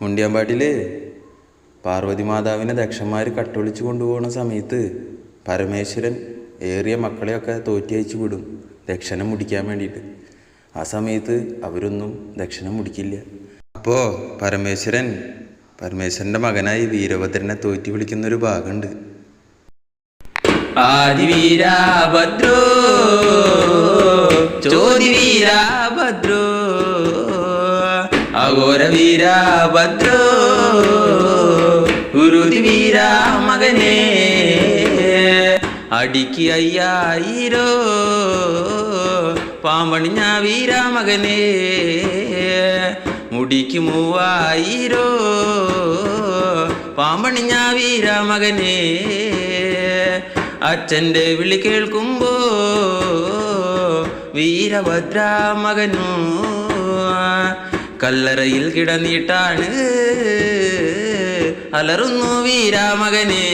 മുണ്ടിയാമ്പാട്ടിൽ പാർവതി മാതാവിനെ ദക്ഷന്മാർ കട്ടൊളിച്ച് കൊണ്ടുപോകുന്ന സമയത്ത് പരമേശ്വരൻ ഏറിയ മക്കളെയൊക്കെ തോറ്റിയച്ചു വിടും ദക്ഷിണം മുടിക്കാൻ വേണ്ടിയിട്ട്. ആ സമയത്ത് അവരൊന്നും ദക്ഷിണം മുടിക്കില്ല. അപ്പോൾ പരമേശ്വരൻ പരമേശ്വരന്റെ മകനായി വീരഭദ്രനെ തോറ്റി വിളിക്കുന്നൊരു ഭാഗമുണ്ട് ആദിവീരാഭദ്രോ ചോതി അഘോര വീരാഭദ്രോ ഗുരുതി വീരാ മകനേ അടിക്ക് അയ്യായിരോ പാമ്പണിഞ്ഞ വീരാ മകനേ മുടിക്ക് മൂവായിരോ പാമ്പണിഞ്ഞ വീരാ മകനേ. അച്ഛന്റെ വിളി കേൾക്കുമ്പോ വീരഭദ്രാ മകനു കല്ലറയിൽ കിടന്നിട്ടാണ് അലറുന്നു വീരാമകനേ.